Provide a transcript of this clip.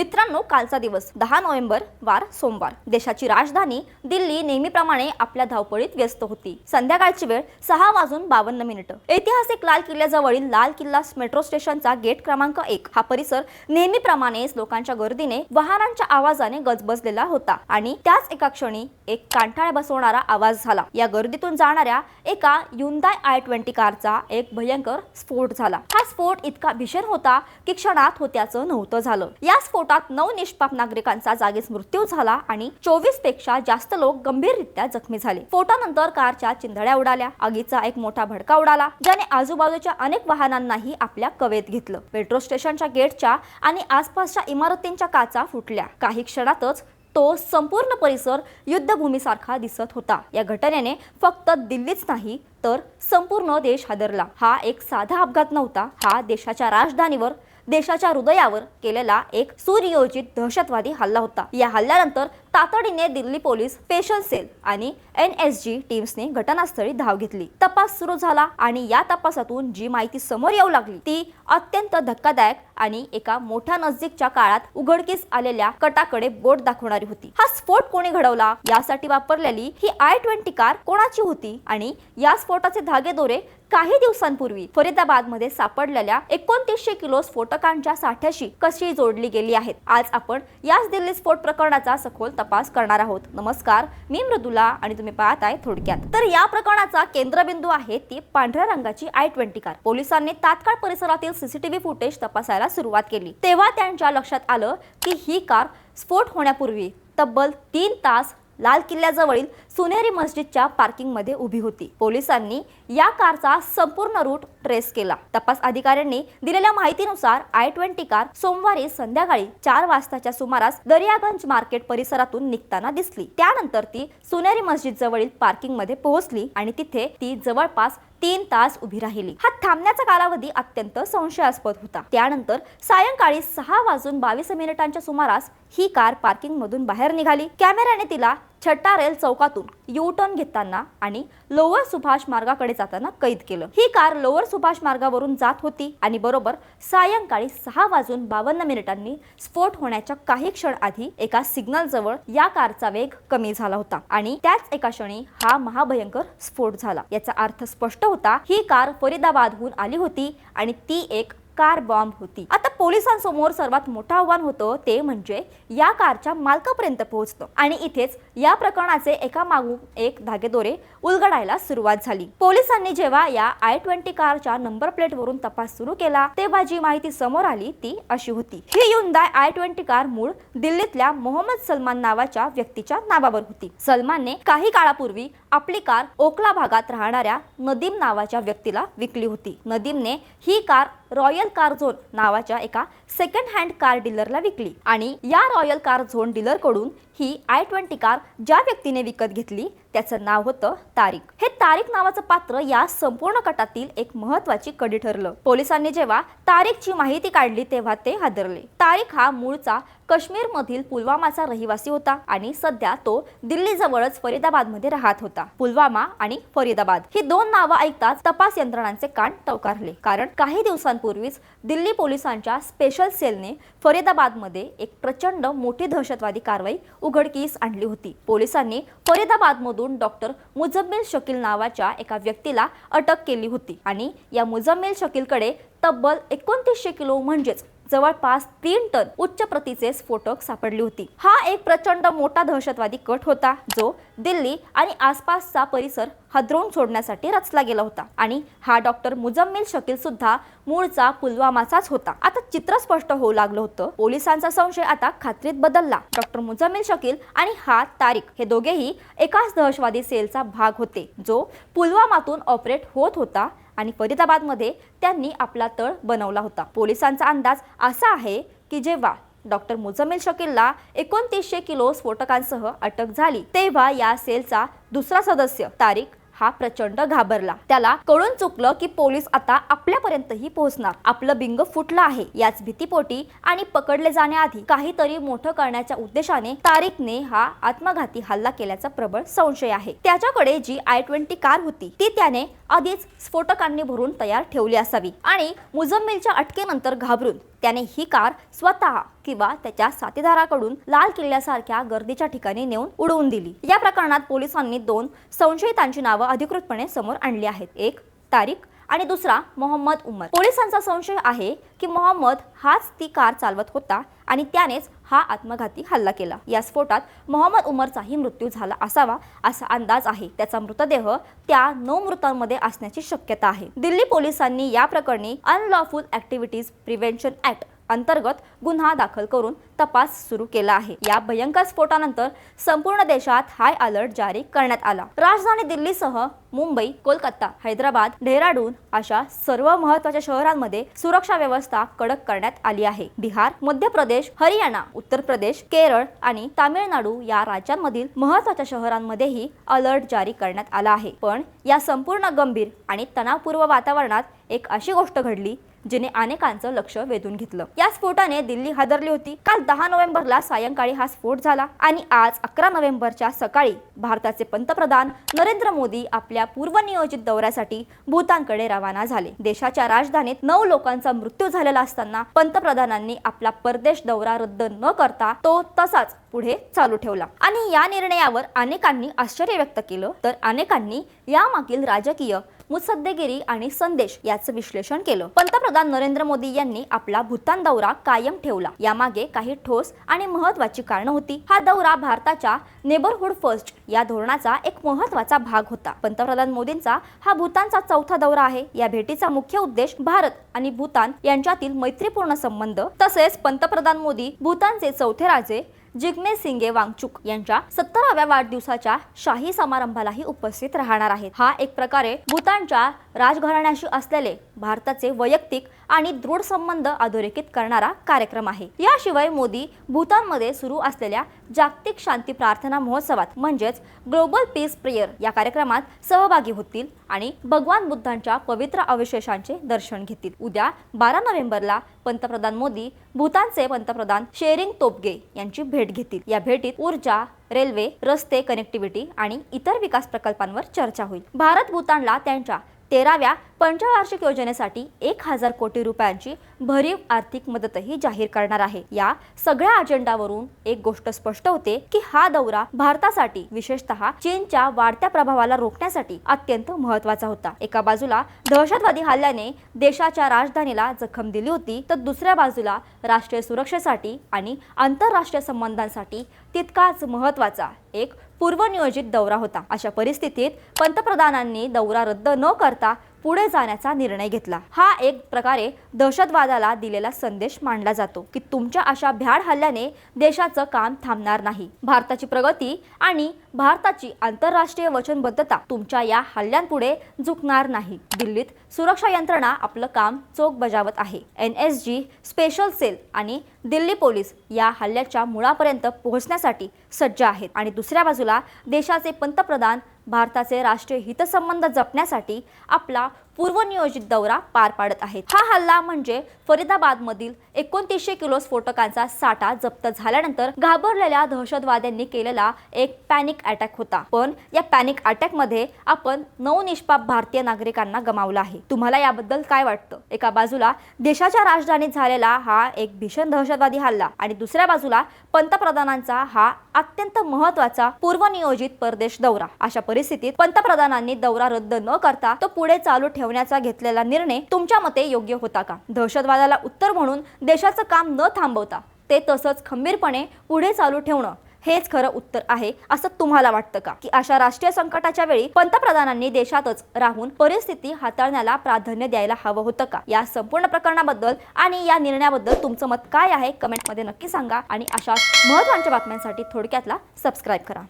मित्रांनो कालचा दिवस दहा नोव्हेंबर वार सोमवार. देशाची राजधानी दिल्ली नेहमीप्रमाणे आपल्या धावपळीत व्यस्त होती. संध्याकाळची वेळ सहा वाजून बावन्न मिनिटं. ऐतिहासिक लाल किल्ल्याजवळील लाल किल्ला मेट्रो स्टेशनचा गेट क्रमांक एक. हा परिसर नेहमीप्रमाणेच लोकांच्या गर्दीने वाहनांच्या आवाजाने गजबजलेला होता आणि त्याच एका क्षणी एक कांठाळ बसवणारा आवाज झाला. या गर्दीतून जाणाऱ्या एका युंदाय आय ट्वेंटी कारचा एक भयंकर स्फोट झाला. हा स्फोट इतका भीषण होता की क्षणात होत्याचं नव्हतं झालं. या स्फोट स्फोटात नऊ निष्पाप नागरिकांचा जागीच मृत्यू झाला आणि चोवीसपेक्षा जास्त लोक गंभीररित्या जखमी झाले. स्फोटानंतर कारच्या चिंधड्या उडाल्या. आगीचा एक मोठा भडका उडाला ज्याने आजूबाजूच्या अनेक वाहनांनाही आपल्या कवेत घेतलं. मेट्रो स्टेशनच्या गेटच्या आणि आसपासच्या इमारतींच्या काचा फुटल्या. काही क्षणातच तो संपूर्ण परिसर युद्धभूमीसारखा दिसत होता. या घटनेने फक्त दिल्लीच नाही तर संपूर्ण देश हादरला. हा एक साधा अपघात नव्हता. हा देशाच्या राजधानीवर देशाच्या हृदयावर केलेला एक सुनियोजित दहशतवादी हल्ला होता. या हल्ल्यानंतर तातडीने दिल्ली पोलीस स्पेशल सेल आणि एन एस जी टीम्सने घटनास्थळी धाव घेतली. तपास सुरू झाला आणि या तपासातून जी माहिती समोर येऊ लागली ती अत्यंत धक्कादायक आणि एका मोठ्या नजदीकच्या काळात उघडकीस आलेल्या कटाकडे बोट दाखवणारी होती. हा स्फोट कोणी घडवला यासाठी वापरलेली ही आय ट्वेंटी कार कोणाची होती आणि या स्फोटाचे धागेदोरे काही दिवसांपूर्वी फरीदाबादमध्ये सापडलेल्या एकोणतीसशे किलो स्फोटकांच्या साठ्याशी कशी जोडली गेली आहेत? आज आपण याच दिल्ली स्फोट प्रकरणाचा सखोल तपास करणार आहोत. नमस्कार मी मृदुला आणि तुम्ही पाहताय थोडक्यात. तर या प्रकरणाचा केंद्रबिंदू आहे ती पांढऱ्या रंगाची आय ट्वेंटी कार. पोलिसांनी तात्काळ परिसरातील सीसीटीव्ही फुटेज तपासायला सुरुवात केली. तेव्हा त्यांच्या लक्षात आलं की ही कार स्फोट होण्यापूर्वी तब्बल तीन तास लाल किल्ल्याजवळील सुनेरी मस्जिदच्या पार्किंगमध्ये उभी होती. पोलिसांनी या कारचा संपूर्ण रूट ट्रेस केला. तपास अधिकाऱ्यांनी दिलेल्या माहितीनुसार आय ट्वेंटी कार सोमवारी संध्याकाळी चार वाजताच्या सुमारास दर्यागंज मार्केट परिसरातून निघताना दिसली. त्यानंतर ती सुनेरी मस्जिद जवळील पार्किंगमध्ये पोहोचली आणि तिथे ती जवळपास तीन तास उभी राहिली. हा थांबण्याचा कालावधी अत्यंत संशयास्पद होता. त्यानंतर सायंकाळी सहा वाजून बावीस मिनिटांच्या सुमारास ही कार पार्किंग मधून बाहेर निघाली. कॅमेऱ्याने तिला छट्टा रेल चौकातून यू टर्न घेताना आणि लोअर सुभाष मार्गाकडे जाताना कैद केलं. ही कार लोअर सुभाष मार्गावरून जात होती आणि बरोबर सायंकाळी सहा वाजून बावन्न मिनिटांनी स्फोट होण्याच्या काही क्षण आधी एका सिग्नल जवळ या कारचा वेग कमी झाला होता आणि त्याच एका क्षणी हा महाभयंकर स्फोट झाला. याचा अर्थ स्पष्ट होता ही कार फरीदाबादहून आली होती आणि ती एक कार बॉम्ब होती. आता पोलिसांसमोर सर्वात मोठं आव्हान होतं ते म्हणजे या कारच्या मालकापर्यंत पोहोचणं. आणि इथेच या प्रकरणाचे एका मागून एक धागेदोरे उलगडायला सुरुवात झाली. पोलिसांनी जेव्हा या आय ट्वेंटी कारच्या नंबर प्लेट वरून तपास सुरू केला तेव्हा जी माहिती समोर आली ती अशी होती. ही युंदाय आय ट्वेंटी कार मूळ दिल्लीतल्या मोहम्मद सलमान नावाच्या व्यक्तीच्या नावावर होती. सलमानने काही काळापूर्वी आपली कार ओकला भागात राहणाऱ्या नदीम नावाच्या व्यक्तीला विकली होती. नदीमने ही कार रॉयल कार झोन नावाच्या एका सेकंड हँड कार डीलरला विकली. आणि या रॉयल कार झोन डीलरकडून ही आय ट्वेंटी कार ज्या व्यक्तीने विकत घेतली त्याचं नाव होतं तारिक. हे तारिक नावाचं पात्र या संपूर्ण कटातील एक महत्वाची कडी ठरलं. पोलिसांनी जेव्हा तारिकची माहिती काढली तेव्हा ते हादरले. तारिक हा मूळचा काश्मीर मधील पुलवामाचा रहिवासी होता आणि सध्या तो दिल्ली जवळच फरीदाबादमध्ये राहत होता. पुलवामा आणि फरीदाबाद ही दोन नावं ऐकताच तपास यंत्रणांचे कान टवकारले. कारण काही दिवसांपूर्वीच दिल्ली पोलिसांच्या स्पेशल सेलने फरीदाबादमध्ये एक प्रचंड मोठी दहशतवादी कारवाई उघडकीस आणली होती. पोलिसांनी फरीदाबाद मधून डॉक्टर मुजम्मिल शकील नावाच्या एका व्यक्तीला अटक केली होती. आणि या मुजम्मिल शकीलकडे तब्बल एकोणतीसशे किलो म्हणजेच जवळपास तीन टन उच्च प्रतीचे स्फोटक सापडली होती. हा एक प्रचंड मोठा दहशतवादी कट होता जो दिल्ली आणि आसपासचा परिसर हद्रोन सोडण्यासाठी रचला गेला होता. आणि हा डॉक्टर मुजम्मिल शकील सुद्धा मूळचा पुलवामाचाच होता. आता चित्र स्पष्ट होऊ लागलं होतं. पोलिसांचा संशय आता खात्रीत बदलला. डॉक्टर मुजम्मिल शकील आणि हा तारिक हे दोघेही एकाच दहशतवादी सेलचा भाग होते जो पुलवामातून ऑपरेट होत होता आणि फरीदाबादमध्ये त्यांनी आपला तळ बनवला होता. पोलिसांचा अंदाज असा आहे की जेव्हा डॉक्टर मुजमिल शकीलला एकोणतीसशे किलो स्फोटकांसह अटक झाली तेव्हा या सेलचा दुसरा सदस्य तारिक हा प्रचंड घाबरला. त्याला कळून चुकलं की पोलीस आता आपल्यापर्यंतही पोहोचणार. आपलं बिंग फुटलं आहे याच भीतीपोटी आणि पकडले जाण्याआधी काहीतरी मोठं करण्याच्या उद्देशाने तारिकने हा आत्मघाती हल्ला केल्याचा प्रबळ संशय आहे. त्याच्याकडे जी आय ट्वेंटी कार होती ती त्याने आधीच स्फोटकांनी भरून तयार ठेवली असावी आणि मुजम्मिलच्या अटकेनंतर घाबरून त्याने ही कार स्वतः किंवा त्याच्या साथीदाराकडून लाल किल्ल्यासारख्या गर्दीच्या ठिकाणी नेऊन उडवून दिली. या प्रकरणात पोलिसांनी दोन संशयितांची नावं अधिकृतपणे समोर आणली आहेत. एक तारीख आणि दुसरा मोहम्मद उमर. पोलिसांचा संशय आहे की मोहम्मद हाच ती कार चालवत होता आणि त्यानेच हा आत्मघाती हल्ला केला. या स्फोटात मोहम्मद उमरचाही मृत्यू झाला असावा असा अंदाज आहे. त्याचा मृतदेह त्या नऊ मृतांमध्ये असण्याची शक्यता आहे. दिल्ली पोलिसांनी या प्रकरणी अनलॉफुल ऍक्टिव्हिटीज प्रिव्हेन्शन ऍक्ट अंतर्गत गुन्हा दाखल करून तपास सुरू केला आहे. या भयंकर स्फोटानंतर संपूर्ण देशात हाय अलर्ट जारी करण्यात आला. राजधानी दिल्लीसह मुंबई कोलकाता हैदराबाद डेहराडून अशा सर्व महत्त्वाच्या शहरांमध्ये सुरक्षा व्यवस्था कडक करण्यात आली आहे. बिहार मध्य प्रदेश हरियाणा उत्तर प्रदेश केरळ आणि तामिळनाडू या राज्यांमधील महत्त्वाच्या शहरांमध्येही अलर्ट जारी करण्यात आला आहे. पण या संपूर्ण गंभीर आणि तणावपूर्व वातावरणात एक अशी गोष्ट घडली जिने अनेकांचं लक्ष वेधून घेतलं. या स्फोटाने दिल्ली हादरली होती. काल दहा नोव्हेंबरला सायंकाळी हा स्फोट झाला आणि आज अकरा नोव्हेंबरच्या सकाळी भारताचे पंतप्रधान नरेंद्र मोदी आपल्या पूर्वनियोजित दौऱ्यासाठी भूतानकडे रवाना झाले. देशाच्या राजधानीत नऊ लोकांचा मृत्यू झालेला असताना पंतप्रधानांनी आपला परदेश दौरा रद्द न करता तो तसाच पुढे चालू ठेवला. आणि या निर्णयावर अनेकांनी आश्चर्य व्यक्त केलं. तर अनेकांनी यामागील राजकीय मुत्सद्देगिरी आणि संदेश याचं विश्लेषण केलं. पंतप्रधान नरेंद्र मोदी यांनी आपला भूतान दौरा कायम ठेवला. यामागे काही ठोस आणि महत्वाची कारणं होती. हा दौरा भारताच्या नेबरहुड फर्स्ट या धोरणाचा एक महत्त्वाचा भाग होता. पंतप्रधान मोदींचा हा भूतानचा चौथा दौरा आहे. या भेटीचा मुख्य उद्देश भारत आणि भूतान यांच्यातील मैत्रीपूर्ण संबंध. तसेच पंतप्रधान मोदी भूतानचे चौथे राजे जिग्मे सिंगे वांगचुक यांच्या सत्तराव्या वाढदिवसाच्या शाही समारंभालाही उपस्थित राहणार आहेत. हा एक प्रकारे भूतानच्या राजघराण्याशी असलेले भारताचे वैयक्तिक आणि दृढ संबंध अधोरेखित करणारा कार्यक्रम आहे. याशिवाय मोदी भूतानमध्ये सुरू असलेल्या जागतिक शांती प्रार्थना महोत्सवात म्हणजेच ग्लोबल पीस प्रेयर या कार्यक्रमात सहभागी होतील आणि भगवान बुद्धांच्या पवित्र अवशेषांचे दर्शन घेतील. उद्या बारा नोव्हेंबरला पंतप्रधान मोदी भूतानचे पंतप्रधान शेरिंग तोपगे यांची भेट घेतील. या भेटीत ऊर्जा रेल्वे रस्ते कनेक्टिव्हिटी आणि इतर विकास प्रकल्पांवर चर्चा होईल. भारत भूतानला त्यांच्या तेराव्या पंचवार्षिक योजनेसाठी एक हजार कोटी रुपयांची भरीव आर्थिक मदतही जाहीर करणार आहे. या सगळ्या अजेंडावरून एक गोष्ट स्पष्ट होते की हा दौरा भारतासाठी विशेषतः चीनच्या वाढत्या प्रभावाला रोखण्यासाठी अत्यंत महत्त्वाचा होता. एका बाजूला दहशतवादी हल्ल्याने देशाच्या राजधानीला जखम दिली होती तर दुसऱ्या बाजूला राष्ट्रीय सुरक्षेसाठी आणि आंतरराष्ट्रीय संबंधांसाठी तितकाच महत्त्वाचा एक पूर्वनियोजित दौरा होता. अशा परिस्थितीत पंतप्रधानांनी दौरा रद्द न करता पुढे जाण्याचा निर्णय घेतला. हा एक प्रकारे दहशतवादाला दिलेला संदेश मानला जातो की तुमच्या अशा भ्याड हल्ल्याने देशाचं काम थांबणार नाही. भारताची प्रगती आणि भारताची आंतरराष्ट्रीय वचनबद्धता तुमच्या या हल्ल्यांपुढे झुकणार नाही. दिल्लीत सुरक्षा यंत्रणा आपलं काम चोख बजावत आहे. N S G special cell आणि दिल्ली पोलीस या हल्ल्याच्या मुळापर्यंत पोहोचण्यासाठी सज्ज आहेत. आणि दुसऱ्या बाजूला देशाचे पंतप्रधान भारताचे राष्ट्रीय हितसंबंध जपण्यासाठी आपला पूर्वनियोजित दौरा पार पाडत आहेत. हा हल्ला म्हणजे फरीदाबादमधील एकोणतीसशे किलो स्फोटकांचा साठा जप्त झाल्यानंतर घाबरलेल्या दहशतवाद्यांनी केलेला एक पॅनिक अटॅक होता. पण या पॅनिक अटॅकमध्ये आपण नऊ निष्पाप भारतीय नागरिकांना गमावलं आहे. तुम्हाला याबद्दल काय वाटतं? एका बाजूला देशाच्या राजधानीत झालेला हा एक भीषण दहशतवादी हल्ला आणि दुसऱ्या बाजूला पंतप्रधानांचा हा अत्यंत महत्त्वाचा पूर्वनियोजित परदेश दौरा. अशा परिस्थितीत पंतप्रधानांनी दौरा रद्द न करता तो पुढे चालू ठेवण्याचा घेतलेला निर्णय तुमच्या मते योग्य होता का? दहशतवादाला उत्तर म्हणून देशाचं काम न थांबवता ते तसंच खंबीरपणे पुढे चालू ठेवणं हेच खरं उत्तर आहे असं तुम्हाला वाटतं का? की अशा राष्ट्रीय संकटाच्या वेळी पंतप्रधानांनी देशातच राहून परिस्थिती हाताळण्याला प्राधान्य द्यायला हवं होतं का? या संपूर्ण प्रकरणाबद्दल आणि या निर्णयाबद्दल तुमचं मत काय आहे? कमेंटमध्ये नक्की सांगा आणि अशा महत्त्वाच्या बातम्यांसाठी थोडक्यातला सबस्क्राईब करा.